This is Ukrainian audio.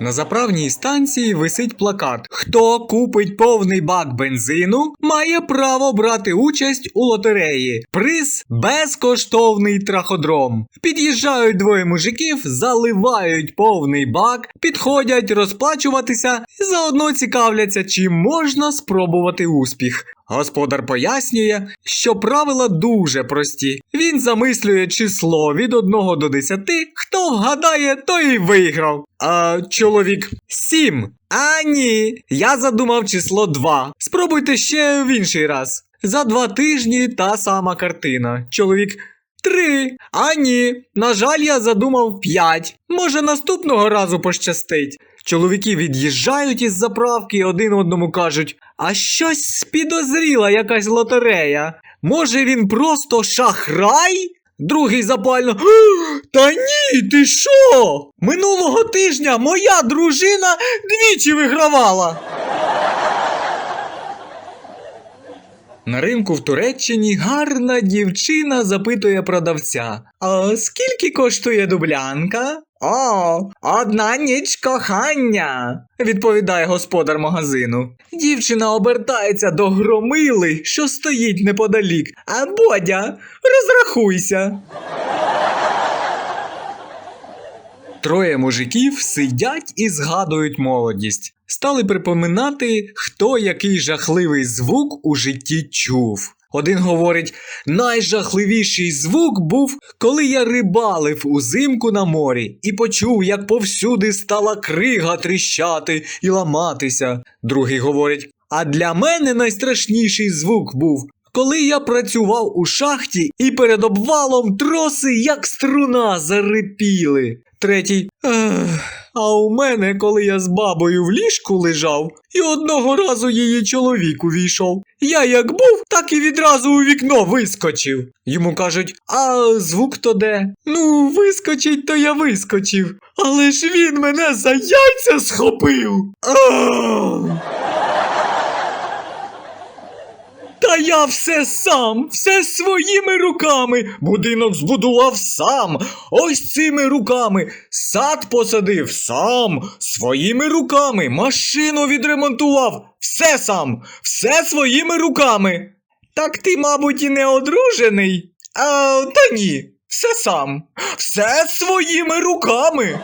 На заправній станції висить плакат: Хто купить повний бак бензину, має право брати участь у лотереї. Приз безкоштовний траходром. Під'їжджають двоє мужиків, заливають повний бак, підходять розплачуватися і заодно цікавляться, чи можна спробувати успіх. Господар пояснює, що правила дуже прості. Він замислює число від 1 до 10, хто вгадає, той і виграв. А чоловік 7. А ні, я задумав число 2. Спробуйте ще в інший раз. За два тижні та сама картина. Чоловік. Три. А ні. На жаль, я задумав п'ять. Може, наступного разу пощастить. Чоловіки від'їжджають із заправки і один одному кажуть: а щось підозріла якась лотерея. Може, він просто шахрай? Другий запально. Та ні, ти що? Минулого тижня моя дружина двічі вигравала. На ринку в Туреччині гарна дівчина запитує продавця: А скільки коштує дублянка? О, одна ніч кохання, відповідає господар магазину. Дівчина обертається до громили, що стоїть неподалік. А Бодя, розрахуйся. Троє мужиків сидять і згадують молодість. Стали припоминати, хто який жахливий звук у житті чув. Один говорить: найжахливіший звук був, коли я рибалив узимку на морі і почув, як повсюди стала крига тріщати і ламатися. Другий говорить: А для мене найстрашніший звук був, коли я працював у шахті і перед обвалом троси, як струна, зарипіли. Третій. А у мене, коли я з бабою в ліжку лежав, і одного разу її чоловік увійшов. Я як був, так і відразу у вікно вискочив. Йому кажуть, а звук то де? Ну, вискочить, то я вискочив. Але ж він мене за яйця схопив. А! Та я все сам, все своїми руками. Будинок збудував сам, ось цими руками. Сад посадив сам, своїми руками. Машину відремонтував. Все сам, все своїми руками. Так ти, мабуть, і не одружений? А, та ні, все сам, все своїми руками.